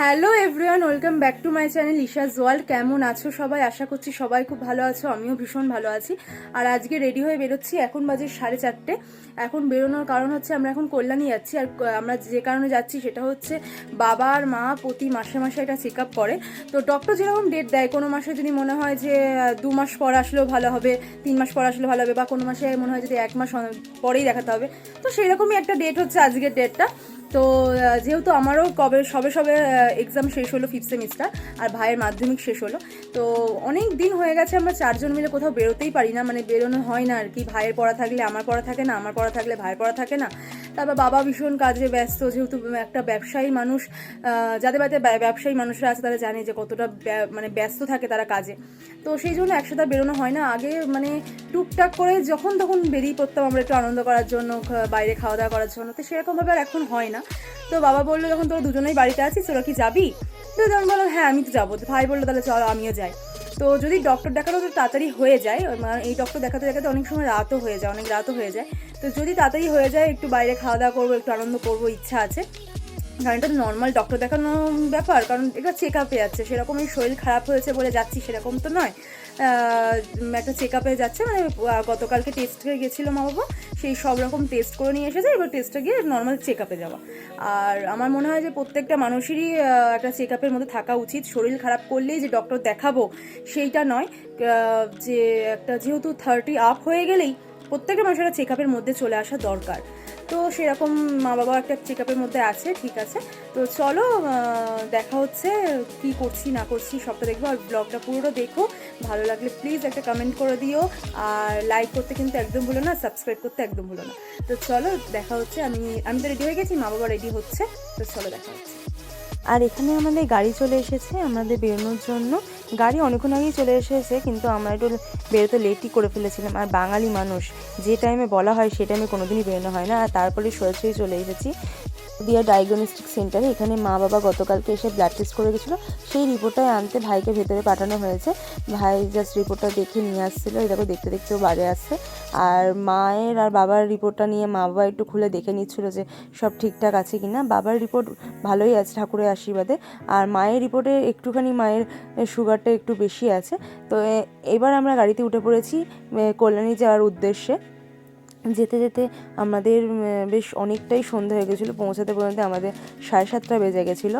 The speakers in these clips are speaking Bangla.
Hello everyone, welcome back to my channel Isha's world কেমন আছো সবাই? আশা করছি সবাই খুব ভালো আছো, আমিও ভীষণ ভালো আছি। আর আজকে রেডি হয়ে বেরোচ্ছি, এখন বাজে সাড়ে চারটে। এখন বেরোনোর কারণ হচ্ছে আমরা এখন কল্যাণী যাচ্ছি, আর আমরা যে কারণে যাচ্ছি সেটা হচ্ছে বাবা আর মা প্রতি মাসে মাসে এটা চেক আপ করে। তো ডক্টর যেরকম ডেট দেয়, কোনো মাসে যদি মনে হয় যে দু মাস পর আসলেও ভালো হবে, তিন মাস পর আসলেও ভালো হবে, বা কোনো মাসে মনে হয় যদি এক মাস পরেই দেখাতে হবে, তো সেরকমই একটা ডেট হচ্ছে আজকের ডেটটা তো যেহেতু আমারও কবে, সবে সবে এক্সাম শেষ হলো ফিফথ সেমিস্টার আর ভাইয়ের মাধ্যমিক শেষ হলো তো অনেক দিন হয়ে গেছে, আমরা চারজন মিলে কোথাও বেরোতেই পারি না। মানে বেরোনো হয় না আর কি। ভাইয়ের পড়া থাকলে আমার পড়া থাকে না, আমার পড়া থাকলে ভাইয়ের পড়া থাকে না। তারপর বাবা ভীষণ কাজে ব্যস্ত, যেহেতু একটা ব্যবসায়ী মানুষ যাদের বাড়িতে ব্যবসায়ী মানুষরা আছে, তারা জানে যে কতটা মানে ব্যস্ত থাকে তারা কাজে। তো সেই জন্য একসাথে বেরোনো হয় না। আগে মানে টুকটাক করে যখন তখন বেরিয়ে পড়তাম আমরা একটু আনন্দ করার জন্য বাইরে খাওয়া দাওয়া করার জন্য। তো সেরকমভাবে আর এখন হয় না। তো বাবা বলল, যখন তোরা দুজনেই বাড়িতে আছিস, তোরা কি যাবি? তো যেমন বললাম হ্যাঁ আমি তো যাব। ভাই বলল, তাহলে চলো, আমিও যাই। তো যদি ডক্টর দেখানো তো তাড়াতাড়ি হয়ে যায়। মানে এই ডক্টর দেখাতে দেখাতে অনেক সময় রাতও হয়ে যায়, অনেক রাতও হয়ে যায়। তো যদি তাড়াতাড়ি হয়ে যায়, একটু বাইরে খাওয়া দাওয়া করব, একটু আনন্দ করব, ইচ্ছা আছে। কারণ এটা নর্মাল ডক্টর দেখানো ব্যাপার, কারণ এটা চেক আপে যাচ্ছে সেরকমই শরীর খারাপ হয়েছে বলে যাচ্ছি, সেরকম তো নয়। একটা চেক আপে যাচ্ছে মানে গতকালকে টেস্ট টেস্টে গেছিল মা বাবা, সেই সব রকম টেস্ট করে নিয়ে এসেছে, এবার টেস্টে গিয়ে নর্মাল চেক আপে যাওয়া। আর আমার মনে হয় যে প্রত্যেকটা মানুষেরই একটা চেক আপের মধ্যে থাকা উচিত। শরীর খারাপ করলেই যে ডক্টর দেখাবো, সেইটা নয়। যে একটা যেহেতু থার্টি আপ হয়ে গেলেই প্রত্যেকটা মানুষের চেক আপের মধ্যে চলে আসা দরকার। তো সেরকম মা বাবা একটা চেক আপের মধ্যে আছে, ঠিক আছে। তো চলো দেখা হচ্ছে কি করছি, না করছি, সবটা দেখব আর ব্লগটা পুরোটা দেখো। ভালো লাগলে প্লিজ একটা কমেন্ট করে দিও। আর লাইক করতে কিন্তু একদম ভুলো না সাবস্ক্রাইব করতে একদম ভুলো না। তো চলো, দেখা হচ্ছে, আমি আমি তো রেডি হয়ে গেছি মা বাবা রেডি হচ্ছে। তো চলো, দেখা হচ্ছে। আর এখানে আমাদের গাড়ি চলে এসেছে, আমাদের বেরোনোর জন্য। গাড়ি অনেকক্ষণ আগেই চলে এসেছে, কিন্তু আমরা একটু বেরোতে লেটই করে ফেলেছিলাম। আর বাঙালি মানুষ, যে টাইমে বলা হয় সে টাইমে কোনোদিনই বেরোনো হয় না। আর তারপরে সোজাসুজি চলে এসেছি। দিয়া ডায়াগনস্টিক সেন্টারে এখানে মা বাবা গতকালকে এসে ব্লাড টেস্ট করে গেছিল। সেই রিপোর্টটাই আনতে ভাইকে ভেতরে পাঠানো হয়েছে। ভাই জাস্ট রিপোর্টটা দেখে নিয়ে আসছিল। এটাকে দেখো, দেখতে দেখতেও বাড়ি আসছে। আর মায়ের আর বাবার রিপোর্টটা নিয়ে মা বাবা একটু খুলে দেখে নিচ্ছিল যে সব ঠিকঠাক আছে কিনা। বাবার রিপোর্ট ভালোই আছে ঠাকুরের আশীর্বাদে। আর মায়ের রিপোর্টে একটুখানি মায়ের সুগারটা একটু বেশি আছে। তো এবার আমরা গাড়িতে উঠে পড়েছি কল্যাণী যাওয়ার উদ্দেশ্যে। যেতে যেতে আমাদের বেশ অনেকটাই সন্ধ্যা হয়ে গেছিল, পৌঁছাতে পর্যন্ত আমাদের সাড়ে সাতটা বেজে গেছিল।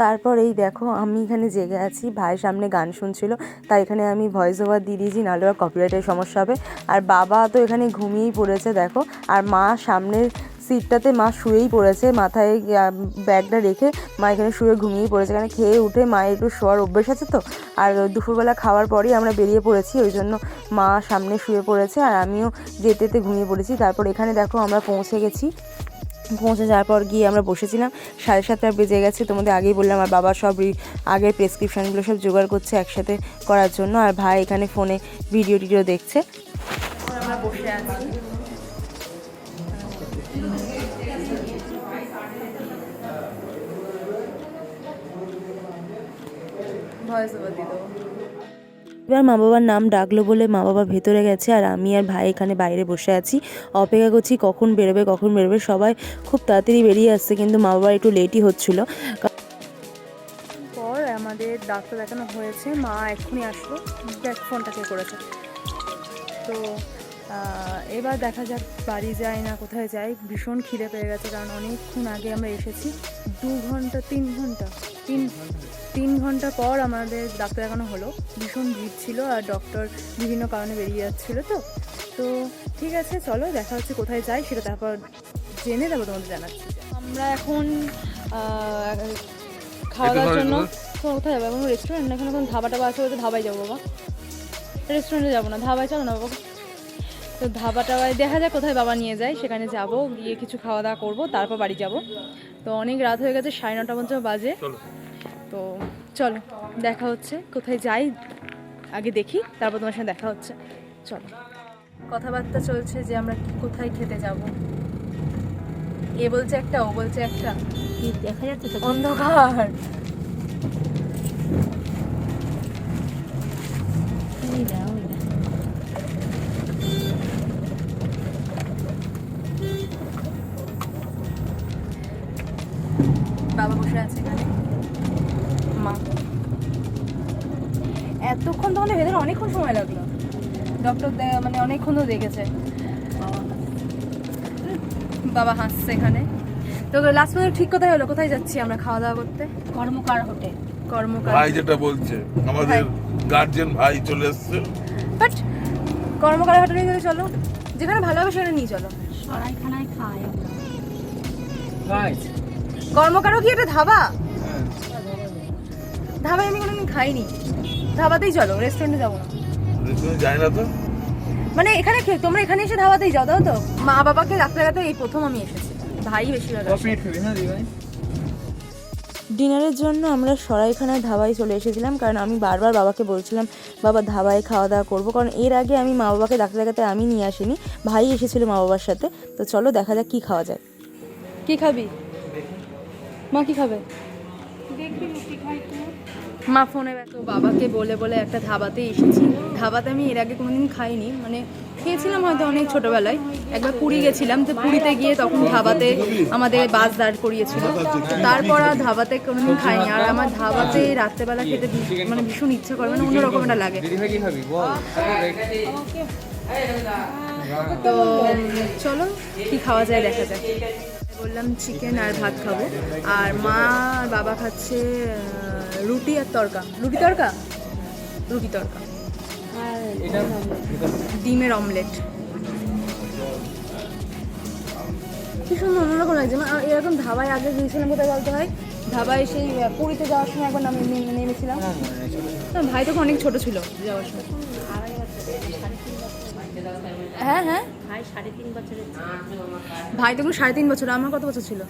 তারপর এই দেখো, আমি এখানে জেগে আছি। ভাই সামনে গান শুনছিল, তাই এখানে আমি ভয়েস ওভার দিয়ে দিয়েছি, নাহলে আর কপিরাইটের সমস্যা হবে। আর বাবা তো এখানে ঘুমিয়েই পড়েছে, দেখো। আর মা সামনের সিটটাতে মা শুয়েই পড়েছে, মাথায় ব্যাগটা রেখে মা এখানে শুয়ে ঘুমিয়েই পড়েছে। এখানে খেয়ে উঠে মায়ের একটু শোয়ার অভ্যেস আছে তো? আর দুপুরবেলা খাওয়ার পরেই আমরা বেরিয়ে পড়েছি, ওই জন্য মা সামনে শুয়ে পড়েছে। আর আমিও যেতে যেতে ঘুমিয়ে পড়েছি। তারপর এখানে দেখো আমরা পৌঁছে গেছি। পৌঁছে যাওয়ার পর গিয়ে আমরা বসেছিলাম। সাড়ে সাতটা বেজে গেছে, তোমাদের আগেই বললাম, আর বাবা সব আগের প্রেসক্রিপশনগুলো সব জোগাড় করছে একসাথে করার জন্য, আর ভাই এখানে ফোনে ভিডিও টিডিও দেখছে। ভয়েস এবার মা বাবার নাম ডাকলো বলে মা বাবা ভেতরে গেছে আর আমি আর ভাই এখানে বাইরে বসে আছি। অপেক্ষা করছি কখন বেরোবে কখন বেরোবে। সবাই খুব তাড়াতাড়ি বেরিয়ে আসছে কিন্তু মা বাবার একটু লেটই হচ্ছিল। পর আমাদের ডাক্তার দেখানো হয়েছে। মা এক্ষুনি আসলো। দেখ, ফোনটা কে করেছে। তো এবার দেখা যাক বাড়ি যায় না কোথায় যাই ভীষণ খিদে পেয়ে গেছে কারণ অনেকক্ষণ আগে আমরা এসেছি। দু ঘণ্টা তিন ঘণ্টা। তিন তিন ঘণ্টা পর আমাদের ডাক্তার দেখানো হলো। ভীষণ ভিড় ছিল আর ডক্টর বিভিন্ন কারণে বেরিয়ে যাচ্ছিল তো। তো ঠিক আছে চলো দেখা হচ্ছে কোথায় যাই সেটা তারপর জেনে তারপর তোমাদের জানাচ্ছি। আমরা এখন খাওয়া দাওয়ার জন্য তো কোথায় যাব? এখন রেস্টুরেন্ট না এখানে কোনো ধাবা টাবা আছে ধাবায় যাব বাবা। রেস্টুরেন্টে যাব না ধাবায় চলো না বাবা। তো ধাবা টাবায় দেখা যায় কোথায় বাবা নিয়ে যায় সেখানে যাব গিয়ে কিছু খাওয়া দাওয়া করব তারপর বাড়ি যাব। তো অনেক রাত হয়ে গেছে সাড়ে নটা পর্যন্ত বাজে। তো চলো দেখা হচ্ছে। কোথায় যাই আগে দেখি তারপর তোমার সাথে দেখা হচ্ছে। চলো। কথাবার্তা চলছে যে আমরা কোথায় খেতে যাব। এ বলছে একটা ও বলছে একটা। দেখা যাচ্ছে তো। অন্ধকার। বাবা বসে আছে এখানে। মা। এতক্ষণ তো মানে ভেতরে অনেকক্ষণ সময় লাগল। ডক্টর মানে অনেকক্ষণ তো দেখেছে। বাবা হাসছে এখানে। তো লাস্ট পর্যন্ত ঠিক কোথায় হলো? কোথায় যাচ্ছি আমরা খাওয়া দাওয়া করতে? কর্মকার হোটেল। কর্মকার ভাই যেটা বলছে আমাদের গার্জেন ভাই চলে এসছে। বাট কর্মকার হোটেলে গেলে চলো। যেখানে ভালো হবে সেখানে নিয়ে চলো। সরাইখানায় খাই কর্মকারও কি এটা ধাবা? ধাবায় আমি কোনোদিন খাইনি। ধাবাতেই চলো রেস্টুরেন্টে যাব না। তো? মানে এখানে তোমরা এখানে এসে ধাবাতেই যাও তাও তো? মা বাবাকে রাখতে রাখতে এই প্রথম আমি এসেছি। ভাই বেশিরভাগ আসে। ডিনারের জন্য আমরা সরাইখানায় ধাবায় চলে এসেছিলাম কারণ আমি বারবার বাবাকে বলছিলাম বাবা ধাবায় খাওয়া দাওয়া করব। কারণ এর আগে আমি মা বাবাকে ডাকতে ডাকাতে আমি নিয়ে আসিনি ভাই এসেছিল মা বাবার সাথে। তো চলো দেখা যাক কী খাওয়া যায়। কী খাবি? মা কি খাবে? মা ফোনে ব্যস্ত বাবাকে বলে বলে একটা ধাবাতে এসেছি। ধাবাতে আমি এর আগে কোনোদিন খাইনি মানে খেয়েছিলাম হয়তো অনেক ছোটবেলায়। একবার পুরী গেছিলাম তো পুরীতে গিয়ে তখন ধাবাতে আমাদের বাস দাঁড় করিয়েছিল। তারপর আর ধাবাতে কোনোদিন খাইনি। আর আমার ধাবাতে রাত্রেবেলা খেতে মানে ভীষণ ইচ্ছা করে মানে অন্যরকম একটা লাগে। তো চলো কি খাওয়া যায় দেখা যাক। বললাম চিকেন আর ভাত খাব। আর মা আর বাবা খাচ্ছে রুটি আর তরকা। রুটি তরকা? রুটি তরকা। ডিমের অমলেট কি সুন্দর অন্যরকম লাগছে। মানে এরকম ধাবায় আগে গিয়েছিলাম কোথায় বলতে হয় ধাবায় সেই পুরীতে যাওয়ার সময় একবার নামে নেমেছিলাম। না, ভাই তখন অনেক ছোট ছিল যাওয়ার সময়। হ্যাঁ হ্যাঁ। ভাই সাড়ে তিন বছরের ভাই তখন সাড়ে তিন বছর আমার কত বছর ছিল?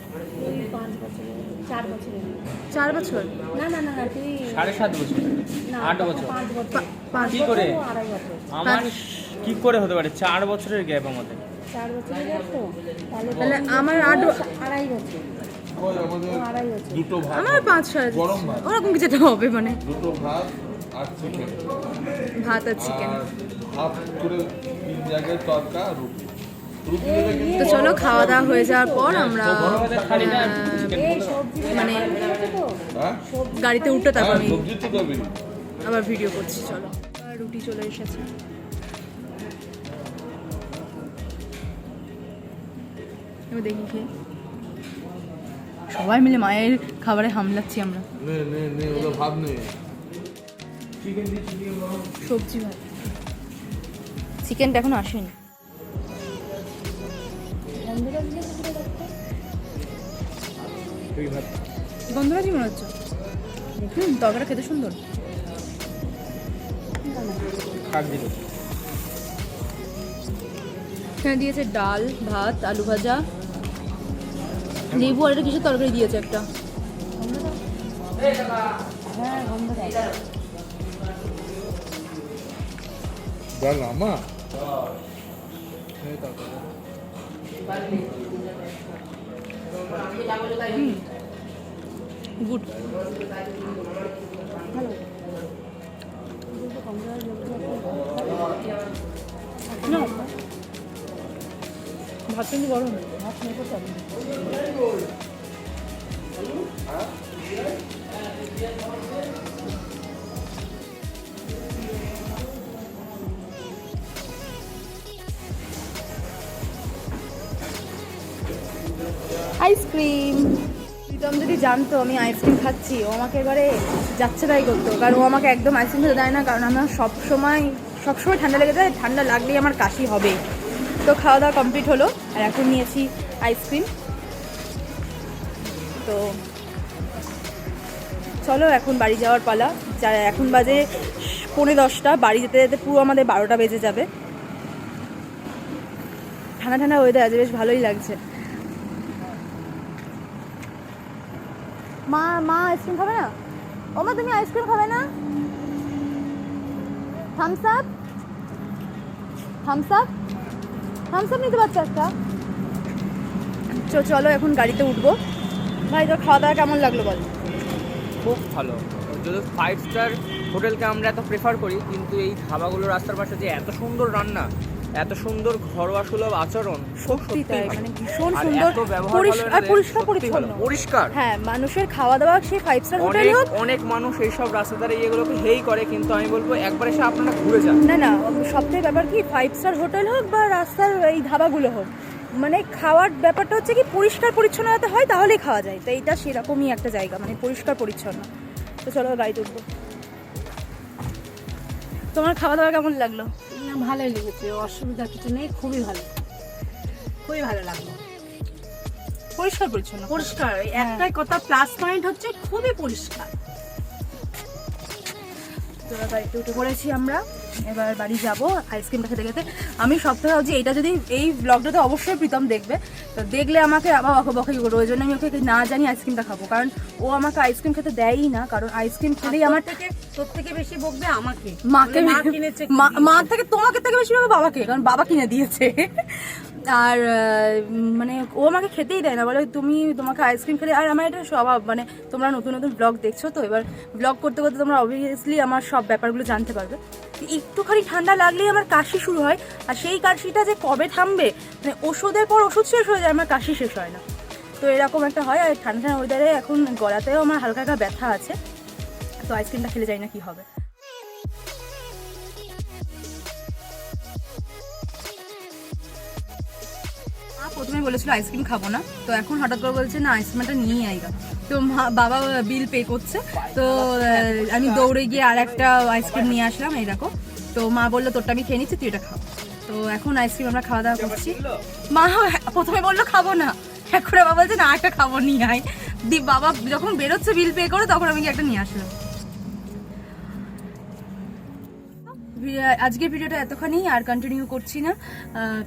চার বছর? না না না না তুই সাড়ে সাত বছর। আট বছর। পাঁচ কি করে? আড়াই বছর। আমার কি করে হতে পারে? চার বছরের গ্যাপ আমাদের। চার বছরের গেছ তো। তাহলে তাহলে আমার আট আড়াই বছর। ওই আমাদের আড়াই বছর। দুটো ভাত আমার পাঁচ সাড়ে ওরকম কিছু হবে মানে। দুটো ভাত আর চিকেন ভাত আর চিকেন হাফ করে তরকা রুটি। তো চলো খাওয়া দাওয়া হয়ে যাওয়ার পর আমরা মানে হ্যাঁ? গাড়িতে উঠে তারপর হ্যাঁ আমি আবার ভিডিও করছি চলো। রুটি চলে এসেছে। এবার দেখি খেয়ে সবাই মিলে মায়ের খাবারে হামলাচ্ছি আমরা। সবজি ভাত। চিকেনটা এখন আসেনি। গন্ধটা কি মনে হচ্ছে। হুম তরকারিটা খেতে সুন্দর। এখানে দিয়েছে ডাল ভাত আলু ভাজা। লেবু আর একটা কিসের তরকারি দিয়েছে একটা। ডাল আমা গুড না ভাত কিন্তু গরম ভাত নেই করতে হবে। আইসক্রিম প্রীতম যদি জানতো আমি আইসক্রিম খাচ্ছি, ও আমাকে এবারে যাচ্ছে তাই করতো। কারণ ও আমাকে একদম আইসক্রিম খেতে দেয় না, কারণ আমার সব সময় সবসময় ঠান্ডা লেগে যায়, ঠান্ডা লাগলেই আমার কাশি হবে। তো খাওয়া দাওয়া কমপ্লিট হলো, আর এখন নিয়েছি আইসক্রিম তো চলো, এখন বাড়ি যাওয়ার পালা। যা, এখন বাজে পৌনে দশটা, বাড়ি যেতে যেতে পুরো আমাদের বারোটা বেজে যাবে। ঠান্ডা ঠান্ডা ওয়েদার আছে, বেশ ভালোই লাগছে। মা মা আইসক্রিম খাবে না? ও মা তুমি আইসক্রিম খাবে না? Thums Up Thums Up Thums Up নিতে পারছ একটা? চ- চলো এখন গাড়িতে উঠবো। ভাই তোর খাওয়া দাওয়া কেমন লাগল বল? খুব ভালো। যদি ফাইভ স্টার হোটেলকে আমরা এত প্রেফার করি কিন্তু এই ধাবাগুলো রাস্তার পাশে যে এত সুন্দর রান্না এত সুন্দর ঘরোয়া সুলভ আচরণ সত্যি তাই মানে ভীষণ সুন্দর পরিষ্কার পরিষ্কার পরিচ্ছন্ন। পরিষ্কার। হ্যাঁ মানুষের খাওয়া দাওয়া সে ফাইভ স্টার হোটেল হোক। অনেক মানুষ এইসব রাস্তা ধারে এগুলোকে হেই করে কিন্তু আমি বলব একবার এসে আপনারা ঘুরে যান। না না সবথেকে ব্যাপার কি ফাইভ স্টার হোটেল হোক বা রাস্তার এই ধাবাগুলো হোক মানে খাওয়ার ব্যাপারটা হচ্ছে কি পরিষ্কার পরিচ্ছন্নতা হয় তাহলেই খাওয়া যায়। তো এইটা সেরকমই একটা জায়গা মানে পরিষ্কার পরিচ্ছন্ন। তো চলো গাড়িতে উঠবো। তোমার খাওয়া দাওয়া কেমন লাগল? ভালোই লেগেছে। অসুবিধা কিছু নেই খুবই ভালো। খুবই ভালো লাগল। পরিষ্কার পরিচ্ছন্ন। পরিষ্কার এই একটাই কথা প্লাস পয়েন্ট হচ্ছে খুবই পরিষ্কার। তো বাড়িতে উঠে পড়েছি আমরা। এবার বাড়ি যাব আইসক্রিমটা খেতে খেতে। আমি সপ্তাহে ভাবছি এইটা যদি এই ব্লগটা তো অবশ্যই প্রীতম দেখবে। তো দেখলে আমাকে আবার অখ বকাই করবে। ওই জন্য আমি ওকে না জানি আইসক্রিমটা খাব। কারণ ও আমাকে আইসক্রিম খেতে দেয়ই না। কারণ আইসক্রিম খেলেই আমার থেকে তোর থেকে বেশি বকবে আমাকে। মাকে মা কিনেছে মা- মা থেকে তোমাকে থেকে বেশি বকবে বাবাকে। কারণ বাবা কিনে দিয়েছে। আর মানে ও আমাকে খেতেই দেয় না। বলে তুমি তোমাকে আইসক্রিম খেলে আর আমার এটা স্বভাব মানে তোমরা নতুন নতুন ব্লগ দেখছ তো, এবার ব্লগ করতে করতে তোমরা অবভিয়াসলি আমার সব ব্যাপারগুলো জানতে পারবে। একটুখানি ঠান্ডা লাগলেই আমার কাশি শুরু হয়, আর সেই কাশিটা যে কবে থামবে মানে ওষুধের পর ওষুধ শেষ হয়ে যায়, আমার কাশি শেষ হয় না। তো এরকম একটা হয়, আর ঠান্ডা ঠান্ডা ওয়েদারে এখন গলাতেও আমার হালকা হালকা ব্যথা আছে। তো আইসক্রিমটা খেলে যাই না কি হবে। প্রথমে বলেছিল, আইসক্রিম খাব না। তো এখন হঠাৎ করে বলছে, না, আইসক্রিমটা নিয়ে আইগা তো মা, বাবা বিল পে করছে। তো আমি দৌড়ে গিয়ে আর একটা আইসক্রিম নিয়ে আসলাম, এই দেখো। তো মা বলল, তোরটা আমি খেয়ে নিচ্ছি, তুই এটা খাও তো এখন আইসক্রিম আমরা খাওয়া দাওয়া করছি। মা প্রথমে বলল, খাব না। এখন বাবা বলছে, না, একটা খাব, নিয়ে আয়। দি, বাবা যখন বেরোচ্ছে বিল পে করে, তখন আমি একটা নিয়ে আসলাম। আজকের ভিডিওটা এতখানি, আর কন্টিনিউ করছি না।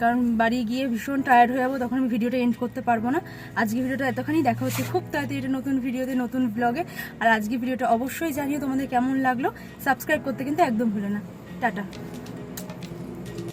কারণ বাড়ি গিয়ে ভীষণ টায়ার্ড হয়ে যাব, তখন আমি ভিডিওটা এন্ড করতে পারব না। আজকে ভিডিওটা এতখানি, দেখা হচ্ছে খুব তাড়াতাড়ি এটা নতুন ভিডিওতে, নতুন ব্লগে আর আজকে ভিডিওটা অবশ্যই জানিয়ে তোমাদের কেমন লাগল। সাবস্ক্রাইব করতে কিন্তু একদম ভুলো না। টাটা।